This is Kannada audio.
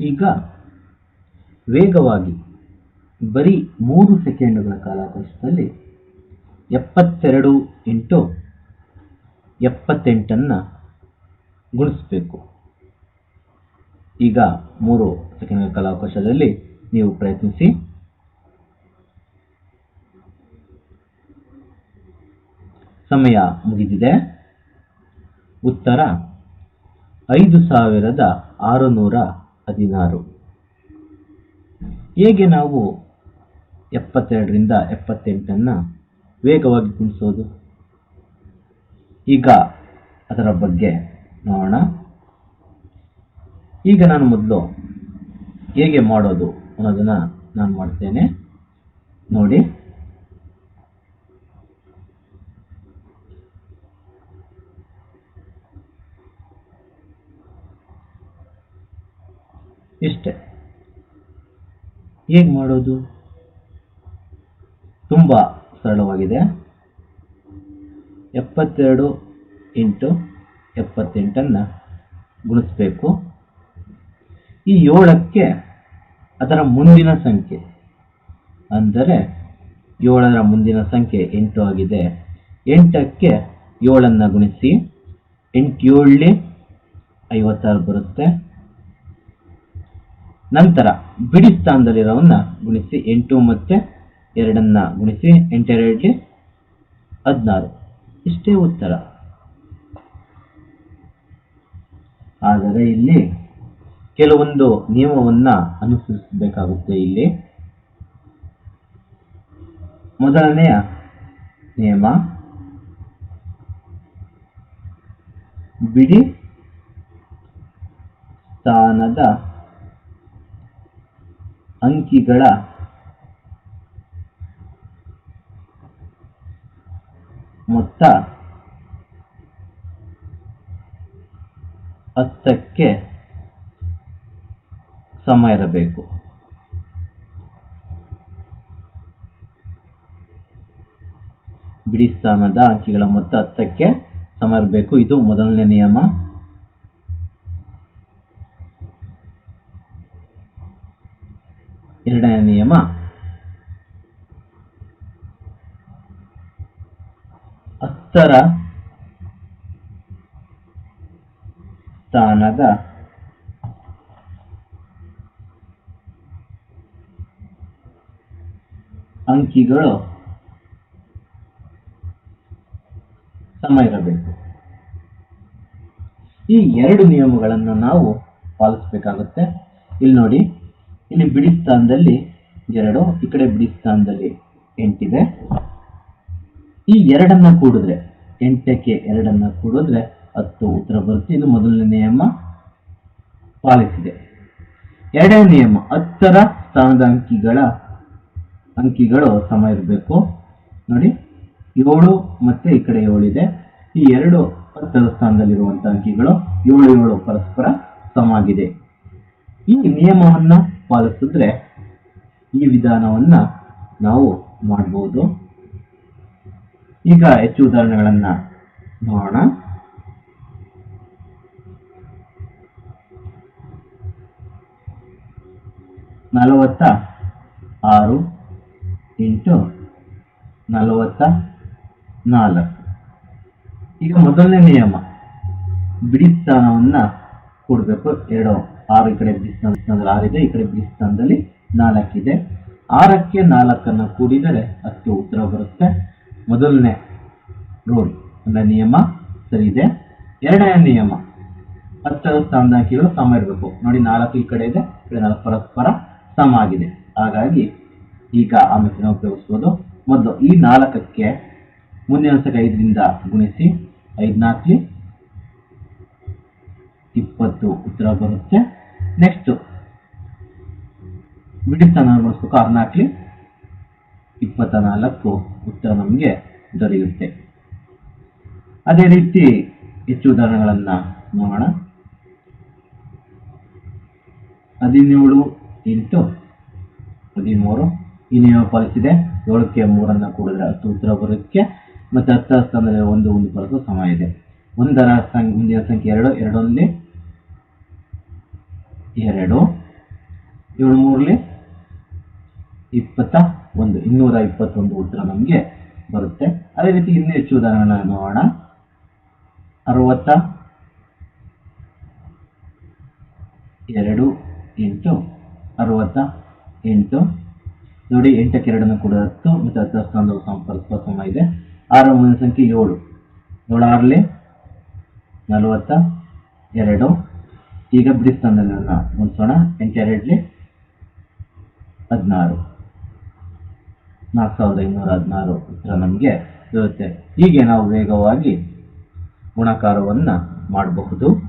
ಈಗ ವೇಗವಾಗಿ ಬರೀ ಮೂರು ಸೆಕೆಂಡುಗಳ ಕಾಲಾವಕಾಶದಲ್ಲಿ ಎಪ್ಪತ್ತೆರಡು ಇಂಟು ಎಪ್ಪತ್ತೆಂಟನ್ನು ಗುಣಿಸಬೇಕು. ಈಗ ಮೂರು ಸೆಕೆಂಡ್ಗಳ ಕಾಲಾವಕಾಶದಲ್ಲಿ ನೀವು ಪ್ರಯತ್ನಿಸಿ. ಸಮಯ ಮುಗಿದಿದೆ. ಉತ್ತರ ಐದು ಸಾವಿರದ ಆರುನೂರ ಹದಿನಾರು. ಹೇಗೆ ನಾವು ಎಪ್ಪತ್ತೆರಡರಿಂದ ಎಪ್ಪತ್ತೆಂಟನ್ನು ವೇಗವಾಗಿ ಗುಣಿಸೋದು? ಈಗ ಅದರ ಬಗ್ಗೆ ನೋಡೋಣ. ಈಗ ನಾನು ಮೊದಲು ಹೇಗೆ ಮಾಡೋದು ಅನ್ನೋದನ್ನು ನಾನು ಮಾಡ್ತೇನೆ. ನೋಡಿ. ಇಷ್ಟೆ. ಹೇಗೆ ಮಾಡೋದು? ತುಂಬ ಸರಳವಾಗಿದೆ. ಎಪ್ಪತ್ತೆರಡು ಇಂಟು ಎಪ್ಪತ್ತೆಂಟನ್ನು ಗುಣಿಸ್ಬೇಕು. ಈ ಏಳಕ್ಕೆ ಅದರ ಮುಂದಿನ ಸಂಖ್ಯೆ. ಅಂದರೆ ಏಳರ ಮುಂದಿನ ಸಂಖ್ಯೆ ಎಂಟು ಆಗಿದೆ. ಎಂಟಕ್ಕೆ ಏಳನ್ನು ಗುಣಿಸಿ, ಎಂಟು ಏಳಲಿ ಐವತ್ತಾರು ಬರುತ್ತೆ. ನಂತರ ಬಿಡಿ ಸ್ಥಾನದಲ್ಲಿರೋವನ್ನ ಗುಣಿಸಿ ಎಂಟು ಮತ್ತೆ ಎರಡನ್ನ ಗುಣಿಸಿ ಎಂಟೆರಡ್ಲಿ ಹದಿನಾರು. ಇಷ್ಟೇ ಉತ್ತರ. ಆದರೆ ಇಲ್ಲಿ ಕೆಲವೊಂದು ನಿಯಮವನ್ನ ಅನುಸರಿಸಬೇಕಾಗುತ್ತೆ ಇಲ್ಲಿ. ಮೊದಲನೆಯ ನಿಯಮ, ಬಿಡಿ ಸ್ಥಾನದ ಅಂಕಿಗಳ ಮೊತ್ತ ಹತ್ತಕ್ಕೆ ಸಮ ಇರಬೇಕು. ಬಿಡಿ ಸ್ಥಾನದ ಅಂಕಿಗಳ ಮೊತ್ತ ಹತ್ತಕ್ಕೆ ಸಮ ಇರಬೇಕು. ಇದು ಮೊದಲನೇ ನಿಯಮ. ಎರಡನೇ ನಿಯಮ. ಹತ್ತರ ಸ್ಥಾನದ ಅಂಕಿಗಳು ಸಮ ಇರಬೇಕು. ಈ ಎರಡು ನಿಯಮಗಳನ್ನು ನಾವು ಪಾಲಿಸಬೇಕಾಗುತ್ತೆ. ಇಲ್ಲಿ ನೋಡಿ. ಇಲ್ಲಿ ಬಿಡಿ ಸ್ಥಾನದಲ್ಲಿ ಎರಡು, ಈ ಕಡೆ ಬಿಡಿ ಸ್ಥಾನದಲ್ಲಿ ಎಂಟಿದೆ. ಈ ಎರಡನ್ನ ಕೂಡಿದ್ರೆ, ಎಂಟಕ್ಕೆ ಎರಡನ್ನ ಕೂಡಿದ್ರೆ ಹತ್ತು ಉತ್ತರ ಬರುತ್ತೆ. ಇದು ಮೊದಲನೇ ನಿಯಮ ಪಾಲಿಸಿದೆ. ಎರಡನೇ ನಿಯಮ, ಹತ್ತರ ಸ್ಥಾನದ ಅಂಕಿಗಳ ಅಂಕಿಗಳು ಸಮ ಇರಬೇಕು. ನೋಡಿ, ಏಳು ಮತ್ತೆ ಈ ಕಡೆ ಏಳಿದೆ. ಈ ಎರಡು ಹತ್ತರ ಸ್ಥಾನದಲ್ಲಿರುವಂತಹ ಅಂಕಿಗಳು ಏಳು ಏಳು ಪರಸ್ಪರ ಸಮ ಆಗಿದೆ ಈ ನಿಯಮವನ್ನ ಪಾಲಿಸಿದ್ರೆ ಈ ವಿಧಾನವನ್ನ ನಾವು ಮಾಡಬಹುದು ಈಗ ಹೆಚ್ಚು ಉದಾಹರಣೆಗಳನ್ನ ನೋಡೋಣ. ನಲವತ್ತ ಆರು ಇಂಟು ನಲವತ್ತ ನಾಲ್ಕು. ಈಗ ಮೊದಲನೇ ನಿಯಮ, ಬಿಡಿ ಸ್ಥಾನವನ್ನು ಕೊಡಬೇಕು. ಎರಡು ಆರು ಈ ಕಡೆ ಸ್ಥಾನದಲ್ಲಿ ಆರಿದೆ ಈ ಕಡೆ ಬಿಡಿ ಸ್ಥಾನದಲ್ಲಿ ನಾಲ್ಕಿದೆ. ಆರಕ್ಕೆ ನಾಲ್ಕನ್ನು ಕೂಡಿದರೆ ಹತ್ತು ಉತ್ತರ ಬರುತ್ತೆ. ಮೊದಲನೇ ರೂಲ್ ಅಂದರೆ ನಿಯಮ ಸರಿ ಇದೆ. ಎರಡನೇ ನಿಯಮ ಹತ್ತರ ಸ್ಥಾನದ ಅಂಕಿಗಳು ಸಮ ಇರಬೇಕು. ನೋಡಿ ನಾಲ್ಕು ಈ ಕಡೆ ಇದೆ, ಈ ಕಡೆ ನಾಲ್ಕು ಪರಸ್ಪರ ಸಮ ಆಗಿದೆ. ಹಾಗಾಗಿ ಈಗ ಆ ಮೆಥಡ್ ಉಪಯೋಗಿಸ್ಬೋದು. ಮೊದಲು ಈ ನಾಲ್ಕಕ್ಕೆ ಮುಂದಿನ ಸಂಖ್ಯೆ ಐದರಿಂದ ಗುಣಿಸಿ, ಐದು ನಾಲ್ಕು, ಇಪ್ಪತ್ತು ಉತ್ತರ ಬರುತ್ತೆ. ನೆಕ್ಸ್ಟ್ ಬಿಡಿ ಸ್ಥಾನ ಬಳಸ್ಬೇಕು ಆರು ನಾಲ್ಕು ಇಪ್ಪತ್ತ ನಾಲ್ಕು ಉತ್ತರ ನಮಗೆ ದೊರೆಯುತ್ತೆ. ಅದೇ ರೀತಿ ಹೆಚ್ಚು ಉದಾಹರಣೆಗಳನ್ನ ನೋಡೋಣ. ಹದಿನೇಳು ಎಂಟು ಹದಿಮೂರು. ನಿಯಮ ಪಾಲಿಸಿದೆ ಏಳಕ್ಕೆ ಮೂರನ್ನ ಕೂಡಿದ್ರೆ ಹತ್ತು ಉತ್ತರ ಬರೋಕ್ಕೆ ಮತ್ತೆ ಹತ್ತು ಸ್ಥಾನದಲ್ಲಿ ಒಂದು ಒಂದು ಬರೋದು ಸಮ ಇದೆ. ಒಂದರ ಸಂಖ್ಯೆ ಮುಂದಿನ ಸಂಖ್ಯೆ ಎರಡು, ಎರಡರಲ್ಲಿ ಎರಡು. ಏಳು ಮೂರಲಿ? ಇಪ್ಪತ್ತ ಒಂದು ಇನ್ನೂರ ಇಪ್ಪತ್ತೊಂದು ಉತ್ತರ ನಮಗೆ ಬರುತ್ತೆ. ಅದೇ ರೀತಿ ಇನ್ನೂ ಹೆಚ್ಚು ಉದಾಹರಣೆ ನೋಡೋಣ. ಅರವತ್ತ ಎರಡು ಎಂಟು. ಅರವತ್ತ ಎಂಟು. ನೋಡಿ, ಎಂಟಕ್ಕೆ ಎರಡನ್ನು ಕೂಡ ಹತ್ತು ಮತ್ತು ಹತ್ತು ಸ್ಥಾನದ ಸಂಪರ್ಕ ಸಮ ಇದೆ. ಆರು ಮುಂದಿನ ಸಂಖ್ಯೆ ಏಳು. ಏಳು ಆರಲಿ ನಲವತ್ತ ಎರಡು. ಈಗ ಬಿಡಿ ಸ್ಥಾನದಲ್ಲಿ ಗುಣಿಸೋಣ ಎಂಟೆರಡ್ಲಿ ಹದಿನಾರು. ನಾಲ್ಕು ಸಾವಿರದ ಐನೂರ ಹದಿನಾರು ಉತ್ತರ ನಮಗೆ ಸಿಗುತ್ತೆ. ಹೀಗೆ ನಾವು ವೇಗವಾಗಿ ಗುಣಾಕಾರವನ್ನು ಮಾಡಬಹುದು.